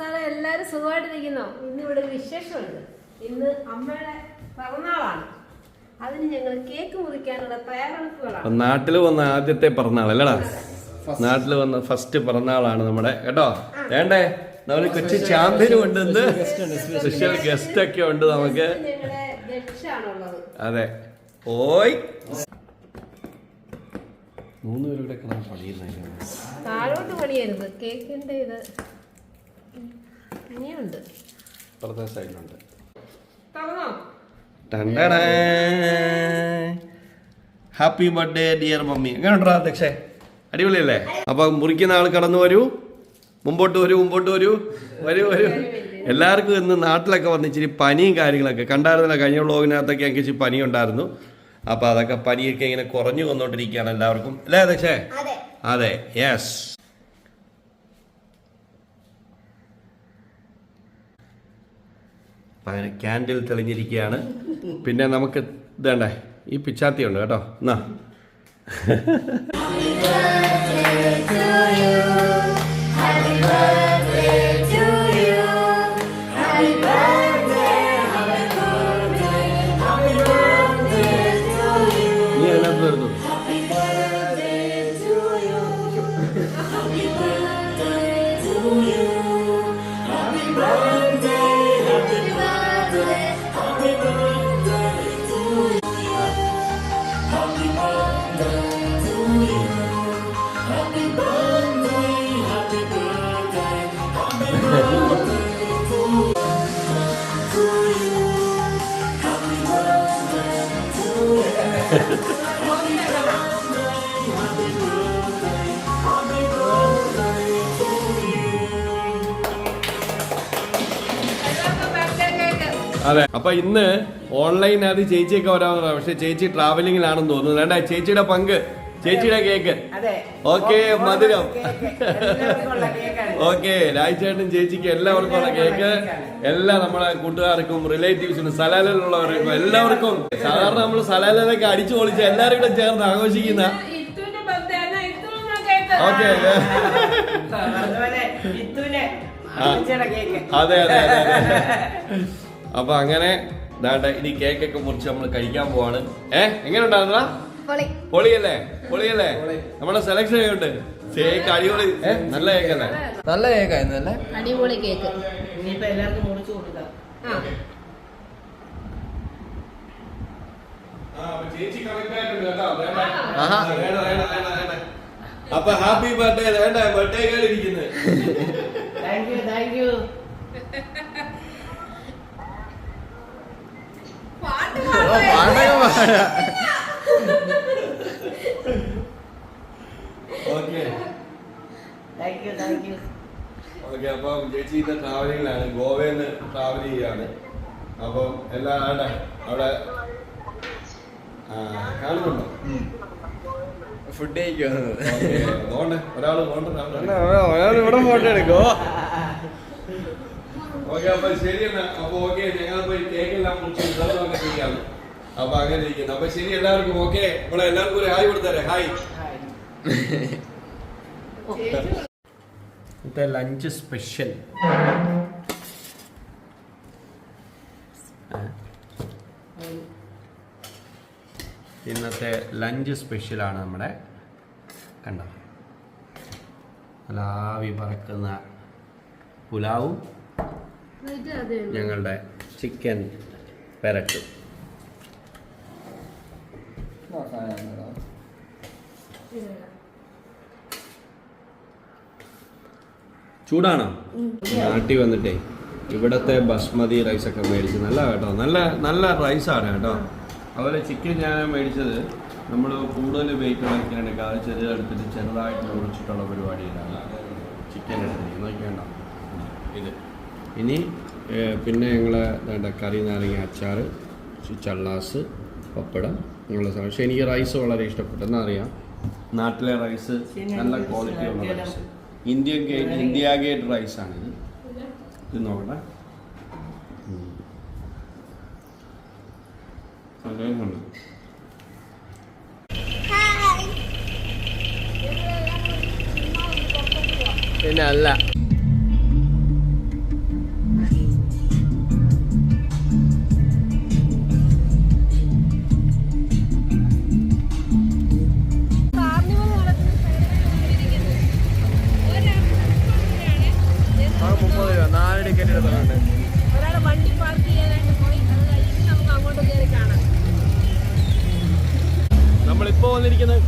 നമസ്കാരം. എല്ലാവരും സുഖമായിട്ടിരിക്കുന്നു ഇന്ന് ഇവിടെ ഒരു വിശേഷമുണ്ട്. ഇന്ന് അമ്മയുടെ പിറന്നാളാണ്. അതിന് ഞങ്ങൾ കേക്ക് മുറിക്കാനുള്ള തയ്യാറെടുപ്പുകളാണ്. നാട്ടിൽ നാട്ടിൽ വന്ന ആദ്യത്തെ പിറന്നാൾ അല്ലടാ? നാട്ടിൽ വന്ന ഫസ്റ്റ് പിറന്നാളാണ് നമ്മുടെ കേട്ടോ? വേണ്ടേ? നമ്മൾ കൊച്ചി ചാമ്പ്യനും ഉണ്ട് സ്പെഷ്യൽ ഗസ്റ്റ് ഒക്കെ ഉണ്ട് നമുക്ക്. അതെ. ഓയ്. മൂന്ന് പേരും ഇവിടെ പണിയുന്ന താഴോട്ട് പണിയരുത്. കേക്കിന്റെ ഇത്. ഇനിയുണ്ട്. ഇപ്പുറത്തെ സൈഡിലുണ്ട്. തുറന്നോ ഹാപ്പി ബർത്ത്ഡേ ഡിയർ മമ്മി എങ്ങനെ ഉണ്ടോ അധ്യക്ഷേ? അടിപൊളിയല്ലേ? അപ്പൊ മുറിക്കുന്ന ആൾ കടന്നു വരൂ. മുമ്പോട്ട് വരൂ മുമ്പോട്ട് വരൂ. വരൂ വരൂ. എല്ലാവർക്കും ഇന്ന് നാട്ടിലൊക്കെ വന്ന് ഇച്ചിരി പനിയും കാര്യങ്ങളൊക്കെ. കണ്ടായിരുന്നില്ല കഴിഞ്ഞ വ്ളോഗിനകത്തൊക്കെ എനിക്ക് ഇച്ചിരി പനി ഉണ്ടായിരുന്നു അപ്പൊ അതൊക്കെ പനിയൊക്കെ ഇങ്ങനെ കുറഞ്ഞു വന്നോണ്ടിരിക്കുകയാണ് എല്ലാവർക്കും. അല്ലേ അധ്യക്ഷേ? അതെ. യെസ് അങ്ങനെ ക്യാൻഡിൽ തെളിഞ്ഞിരിക്കുകയാണ്. പിന്നെ നമുക്ക് ഇതേണ്ടേ ഈ പിച്ചാത്തി ഉണ്ട് കേട്ടോ. എന്നാ അതെ. അപ്പൊ ഇന്ന് ഓൺലൈനകത്ത് ചേച്ചിയൊക്കെ വരാവുന്നതാണ് പക്ഷെ ചേച്ചി ട്രാവലിംഗിലാണെന്ന് തോന്നുന്നു. വേണ്ട ചേച്ചിയുടെ പങ്ക് ചേച്ചിയുടെ കേക്ക്. ഓക്കെ മധുരം. ഓക്കെ രാജേട്ടനും ചേച്ചിക്ക് എല്ലാവർക്കും ഉള്ള കേക്ക്. എല്ലാ നമ്മളെ കൂട്ടുകാർക്കും റിലേറ്റീവ്സിനും സലാലിലുള്ളവർക്കും എല്ലാവർക്കും. സാധാരണ നമ്മൾ സലാലിലൊക്കെ അടിച്ചു പൊളിച്ച് എല്ലാവരും കൂടെ ചേർന്ന് ആഘോഷിക്കുന്ന. ഓക്കെ അതെ അതെ. അപ്പൊ അങ്ങനെ ഇനി കേക്കൊക്കെ മുറിച്ച് നമ്മൾ കഴിക്കാൻ പോവാണ്. ഏഹ് എങ്ങനെ ഉണ്ടായിരുന്നാ പൊളിയല്ലേ? പൊളിയല്ലേ? നമ്മുടെ സെലക്ഷൻ ഉണ്ട്. കേക്ക് അടിപൊളി. നല്ല നല്ല കേക്കല്ലേ നല്ല കേക്കായിരുന്നു അല്ലേ? അടിപൊളി കേക്ക് ഇനിയിപ്പോ എല്ലാവർക്കും മുറിച്ചു കൊടുക്കാം. അപ്പൊ ഹാപ്പി ബർത്ത്ഡേ വേണ്ട. ബർത്ത്ഡേ ഇരിക്കുന്നത് താങ്ക് യു താങ്ക് യു പാട്ടൊക്കെ പാടാ. Okay thank you thank you okay അപ്പം ചേച്ചി ഇന്ന് ട്രാവലിംഗിലാണ് ഗോവയിൽ നിന്ന് ട്രാവൽ ചെയ്യാണ്. അപ്പം എല്ലാം ആടെ അവിടെ കാണുന്നുണ്ടോ? ഫുഡ് കഴിക്കുന്നത് ഒരാൾ ഇവിടെ ഫോട്ടോ എടുക്കോ ഓക്കെ അപ്പൊ ശരി എന്നാ. അപ്പൊ ഓക്കെ ഞങ്ങൾ പോയി കേക്ക് എല്ലാം മുറിച്ച് ഇതൊക്കെ ചെയ്യാം. അപ്പൊ അങ്ങനെ ഇരിക്കുന്നു. അപ്പൊ ശരി എല്ലാവർക്കും ഓക്കെ ഇവിടെ എല്ലാവർക്കും ഒരു ഹായ് കൊടുത്തരെ. ഹായ് ഇന്നത്തെ ലഞ്ച് സ്പെഷ്യൽ ഇന്നത്തെ ലഞ്ച് സ്പെഷ്യലാണ് നമ്മുടെ കണ്ടോ ലാവി പറക്കുന്ന പുലാവും ഞങ്ങളുടെ ചിക്കൻ പെരട്ടും. ചൂടാണോ? നാട്ടിൽ വന്നിട്ടേ ഇവിടത്തെ ബസ്മതി റൈസ് ഒക്കെ മേടിച്ച് നല്ല കേട്ടോ നല്ല നല്ല റൈസാണ് കേട്ടോ. അതുപോലെ ചിക്കൻ ഞാൻ മേടിച്ചത് നമ്മൾ കൂടുതൽ വെയിറ്റ് ഉള്ള കാൽ ചെറുതെടുത്തിട്ട് ചെറുതായിട്ട് മുറിച്ചിട്ടുള്ള പരിപാടിയിലാണ് ചിക്കൻ എടുത്തിട്ട് നോക്കിയാണ്ടോ ഇത്. ഇനി പിന്നെ ഞങ്ങൾ വേണ്ട കറി നാരങ്ങ അച്ചാർ ചള്ളാസ് പപ്പടം ഇങ്ങനെയുള്ള സാധനം. പക്ഷേ എനിക്ക് റൈസ് വളരെ ഇഷ്ടപ്പെട്ടെന്ന് അറിയാം. നാട്ടിലെ റൈസ് നല്ല ക്വാളിറ്റി ഉള്ള rice Indian Gate India Gate rice ആണ് ഇത് നോക്കട്ടെ. പിന്നെ അല്ല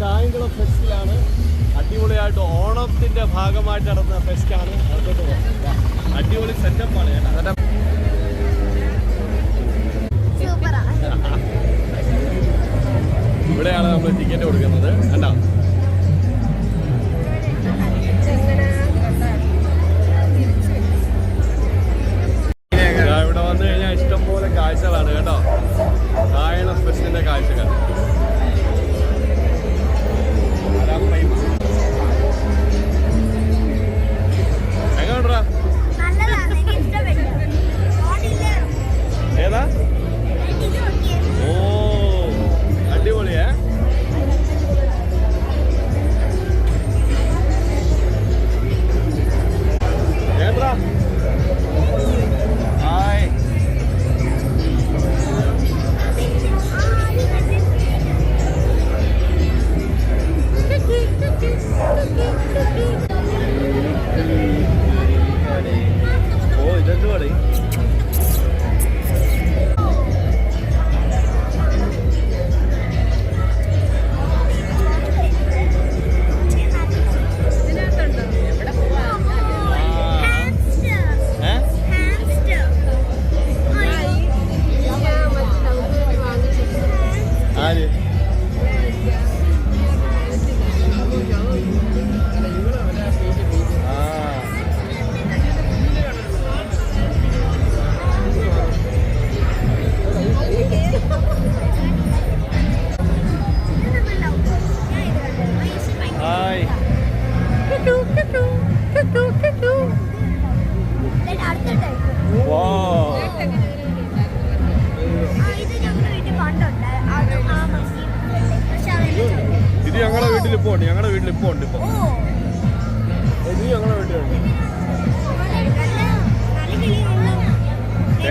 കായംകുളം ഫെസ്റ്റിലാണ് അടിപൊളിയായിട്ട് ഓണത്തിന്റെ ഭാഗമായിട്ട് നടന്ന ഫെസ്റ്റാണ് അകത്തോട്ട്. അടിപൊളി സെറ്റപ്പാണ് കേട്ടോ. ഇവിടെയാണ് നമ്മൾ ടിക്കറ്റ് കൊടുക്കുന്നത്. കണ്ടോ? ഇവിടെ വന്നു കഴിഞ്ഞാൽ ഇഷ്ടംപോലെ കാഴ്ചകളാണ് കേട്ടോ. കായണ ഫെസ്റ്റിന്റെ കാഴ്ചകൾ.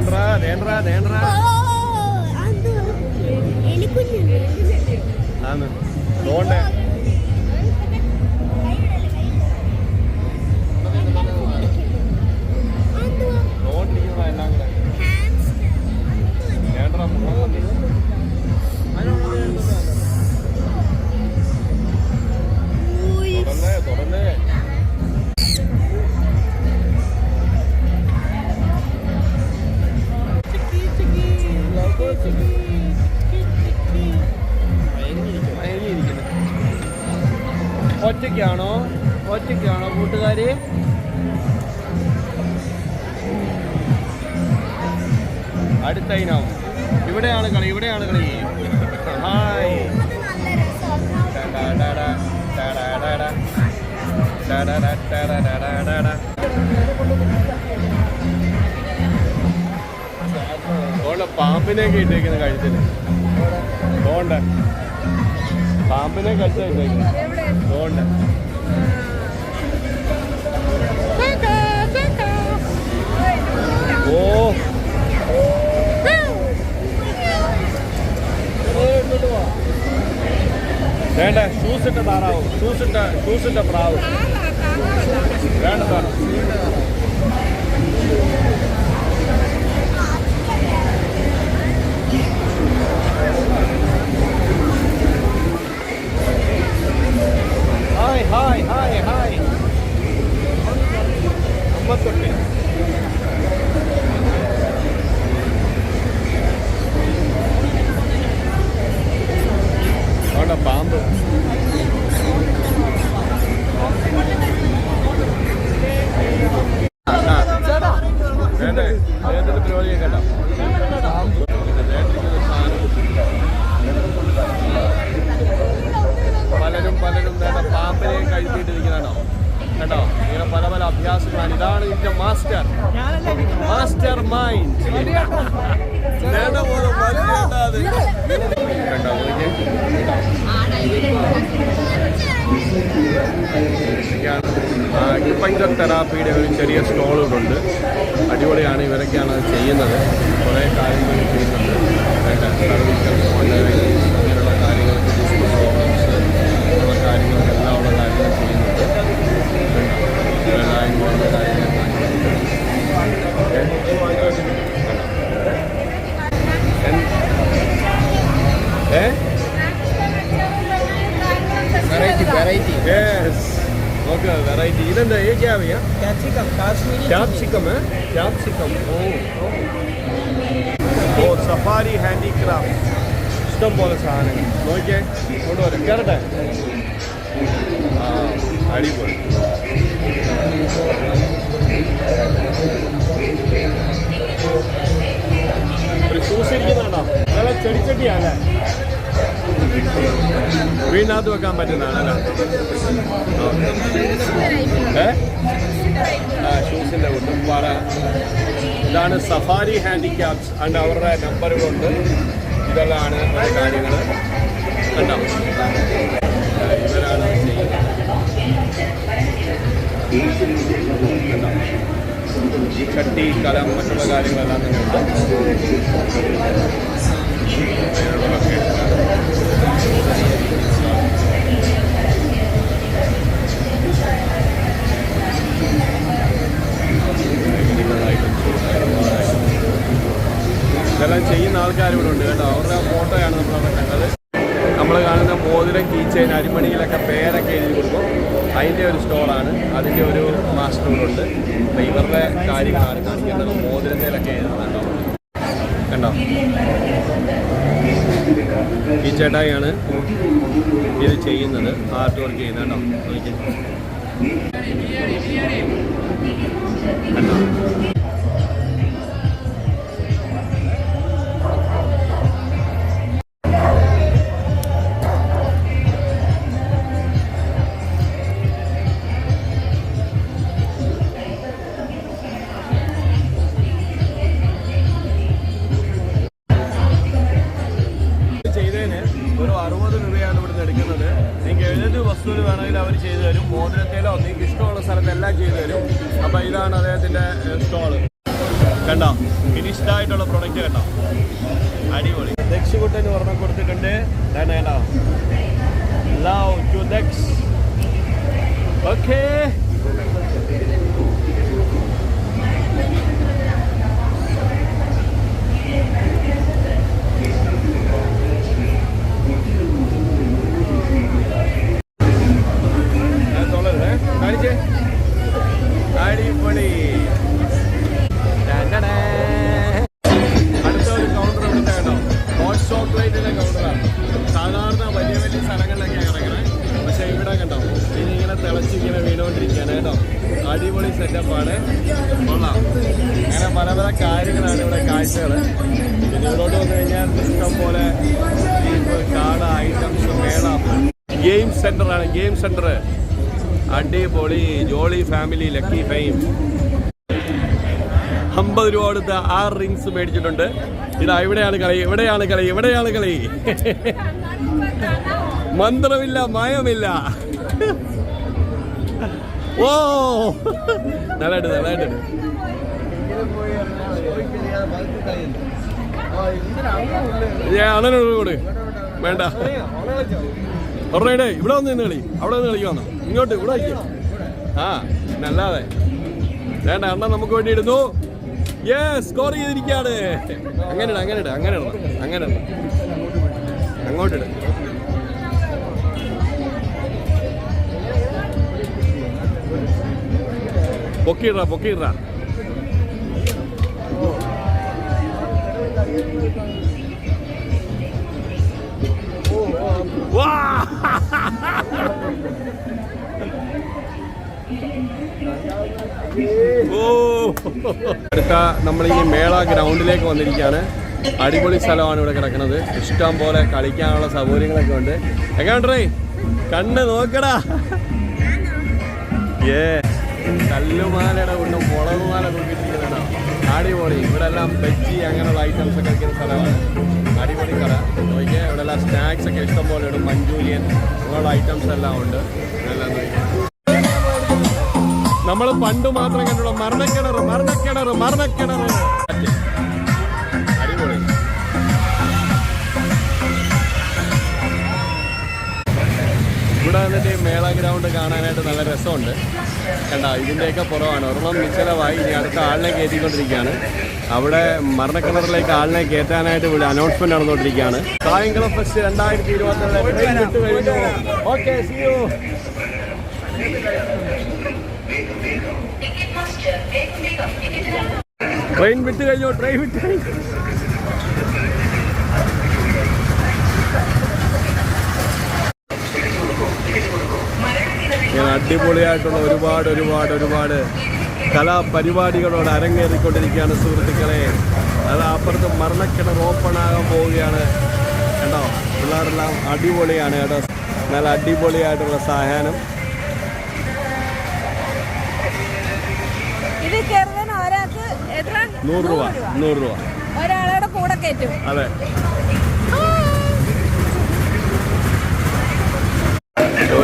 നേണ്ട്രാ നേണ്ട്രാ എലിക്കുഞ്ഞുണ്ട് ആന്ന് തോണ്ടേ പാമ്പിനെയൊക്കെ ഇട്ടേക്കുന്ന കഴുത്തിന് തോണ്ട പാമ്പിനെ കഴുത്ത ഇട്ടേക്കുന്നു. തോണ്ട ഓ. വേണ്ട ഷൂസ് ഇട്ട താറാവും. ഷൂസ് ഇട്ട ഷൂസ് ഇട്ട പ്രാവ്. വേണ്ട സാർ ഇതാണ് ഇതിന്റെ മാസ്റ്റർ. Master mind. അക്യുപഞ്ചർ തെറാപ്പിയുടെ ഒരു ചെറിയ സ്റ്റോളുകളുണ്ട്. അടിപൊളിയാണ് ഇവരൊക്കെയാണ് അത് ചെയ്യുന്നത്. കുറേ കാര്യങ്ങൾ ചെയ്യുന്നുണ്ട്. വേണ്ട അടിപൊളി ഒരു നല്ല വീടിനകത്ത് വെക്കാൻ പറ്റുന്നതാണല്ലേ? ഏ? ആ ഷൂസിന്റെ ഉണ്ട് പറ. ഇതാണ് സഫാരി ഹാൻഡിക്യാപ്സ്. ആൻഡ് അവരുടെ നമ്പറുകളുണ്ട് ഇതെല്ലാമാണ് ആണ് കാര്യങ്ങൾ കണ്ടോ ആ, ഇവരാണ് ചെയ്യുന്നത് കണ്ടോ ചട്ടി കലം മറ്റുള്ള കാര്യങ്ങളെല്ലാം തന്നെ ഉണ്ട് അതിനുള്ളതൊക്കെ ഇതെല്ലാം ചെയ്യുന്ന ആൾക്കാർ ഇവിടെ ഉണ്ട് കേട്ടോ. അവരുടെ ഫോട്ടോയാണ് നമ്മളവിടെ കണ്ടത്. നമ്മൾ കാണുന്ന മോതിരം കീച്ചയിൻ അരിമണിയിലൊക്കെ പേരൊക്കെ എഴുതി കൊടുക്കും. അതിന്റെ ഒരു സ്റ്റോറാണ് അതിന്റെ ഒരു മാസ്റ്റർ ഉണ്ട്. അപ്പോൾ ഇവരുടെ കാര്യങ്ങളാണ് കാണിക്കുന്നത്. മോതിരത്തിലൊക്കെ എഴുതുന്നുണ്ടോ കണ്ടോ? ഈ ചേട്ടായിയാണ് ഇത് ചെയ്യുന്നത്. ആർട്ട് വർക്ക് ചെയ്യുന്നത് കേട്ടോ. കണ്ടോ? ഇവിടോട്ട് വന്നു കഴിഞ്ഞാൽ പോലെ കാട ഐറ്റംസ് മേള. ഗെയിം സെന്റർ ആണ് ഗെയിം സെന്റർ അടിപൊളി ജോളി ഫാമിലി ലക്കി ഫെയിം അമ്പത് രൂപ കൊടുത്ത് ആറ് റിങ്സ് മേടിച്ചിട്ടുണ്ട്. ഇതാ ഇവിടെയാണ് കളി ഇവിടെയാണ് കളി ഇവിടെയാണ് കളി. മന്ത്രമില്ല മയമില്ല. ഓ! നല്ലതായിട്ട് നല്ലതായിട്ട്. അണ്ണനോട് കൂടെ വേണ്ട. ഒറേ ഇവിടെ വന്ന് കളി. അവിടെ നിന്ന് കളിക്കാന്നോ ഇങ്ങോട്ട് ഇവിടെ വയ്ക്കും. ആ നല്ലാതെ വേണ്ട അണ്ണൻ നമുക്ക് വേണ്ടി ഇടുന്നു. ഏ സ്കോർ ചെയ്തിരിക്കുകയാണ്. അങ്ങനെ ഇട അങ്ങനെ ഇട അങ്ങനെ ഇടണം അങ്ങനെ ഇടണം അങ്ങോട്ടിട പൊക്കിയിട പൊക്കിയിട അടുത്ത നമ്മൾ ഈ മേള ഗ്രൗണ്ടിലേക്ക് വന്നിരിക്കുകയാണ്. അടിപൊളി സ്ഥലമാണ് ഇവിടെ കിടക്കുന്നത്. ഇഷ്ടം പോലെ കളിക്കാനുള്ള സൗകര്യങ്ങളൊക്കെ ഉണ്ട്. എങ്ങാണ്ടേ കണ്ണ് നോക്കടാ. ഏ കല്ലുമാലയുടെ കൊണ്ട് മുളകുമാല നോക്കിയിട്ടിരിക്കുന്നതാണ് അടിപൊളി. ഇവിടെ എല്ലാം ബജ്ജി അങ്ങനെയുള്ള ഐറ്റംസ് ഒക്കെ കഴിക്കുന്ന സ്ഥലമാണ്. അടിപൊളി കട. നോക്കിയാൽ ഇവിടെ എല്ലാം സ്നാക്സ് ഒക്കെ ഇഷ്ടംപോലെ ഉണ്ട്. മഞ്ചൂരിയൻ അങ്ങനെയുള്ള ഐറ്റംസ് എല്ലാം ഉണ്ട്. എല്ലാം നമ്മൾ പണ്ട് മാത്രം കണ്ടുള്ള മരണക്കിണർ മരണക്കിണർ മരണക്കിണർ. അടിപൊളി. ഇവിടെ വന്നിട്ട് മേള ഗ്രൗണ്ട് കാണാനായിട്ട് നല്ല രസമുണ്ട്. കണ്ട ഇതിന്റെയൊക്കെ പുറമാണ്. ഒരെണ്ണം നിശ്ചലമായി ഇനി അടുത്ത ആളിനെ കയറ്റിക്കൊണ്ടിരിക്കുകയാണ്. അവിടെ മരണക്കിണറിലേക്ക് ആളിനെ കയറ്റാനായിട്ട് ഇവിടെ അനൗൺസ്മെന്റ് നടന്നുകൊണ്ടിരിക്കുകയാണ്. കായംകുളം ഫെസ്റ്റ് രണ്ടായിരത്തി ഇരുപത്തി ഓക്കെ ട്രെയിൻ വിട്ട് കഴിഞ്ഞോ. ട്രെയിൻ വിട്ട് കഴിഞ്ഞു? അടിപൊളിയായിട്ടുള്ള ഒരുപാട് ഒരുപാട് ഒരുപാട് കലാപരിപാടികളോട് അരങ്ങേറിക്കൊണ്ടിരിക്കുകയാണ് സുഹൃത്തുക്കളെ. അത് അപ്പുറത്ത് മരണക്കിണർ ഓപ്പൺ ആകാൻ പോവുകയാണ്. കേട്ടോ പിള്ളേരെല്ലാം അടിപൊളിയാണ് കേട്ടോ. നല്ല അടിപൊളിയായിട്ടുള്ള എത്ര? നൂറ് രൂപ. നൂറ് രൂപ. ഒരാളുടെ കൂടെ കയറ്റും. അതെ.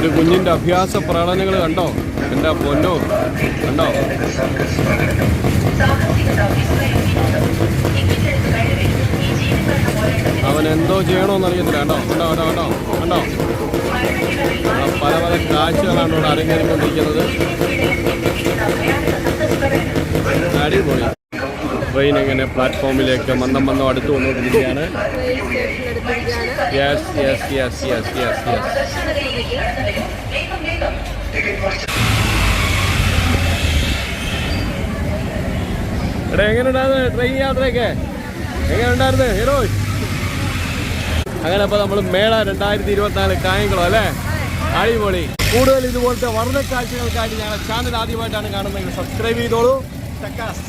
ഒരു കുഞ്ഞിന്റെ അഭ്യാസ പ്രകടനങ്ങൾ കണ്ടോ? എന്റെ പൊന്നോ? കണ്ടോ? അവൻ എന്തോ ചെയ്യണമെന്നറിയത്തില്ല കണ്ടോ? കണ്ടോ? കണ്ടോ? കണ്ടോ? കണ്ടോ? പല പല കാഴ്ചകളാണ് ഇവിടെ അരങ്ങേറിക്കൊണ്ടിരിക്കുന്നത്. അടിപൊളി. ട്രെയിൻ എങ്ങനെ പ്ലാറ്റ്ഫോമിലേക്ക് മന്ദം മന്ദം അടുത്തു കൊണ്ടുകൊണ്ടിരിക്കുകയാണ് train yes yes yes yes yes yes എടാ എങ്ങനെ ഉണ്ടായിരുന്നു ട്രെയിൻ യാത്രയൊക്കെ? എങ്ങനെ ഉണ്ടായിരുന്നു ഹീറോ അങ്ങനെ അപ്പോൾ നമ്മൾ മേള രണ്ടായിരത്തി ഇരുപത്തിനാല് കായംകുളം അല്ലേ? അടിപൊളി. കൂടുതൽ ഇതുപോലത്തെ വർണ കാഴ്ചകൾക്കായിട്ട് ഞങ്ങളുടെ ചാനൽ ആദ്യമായിട്ടാണ് കാണുന്നതെങ്കിൽ സബ്സ്ക്രൈബ് ചെയ്തോളൂ. ചക്കാസ്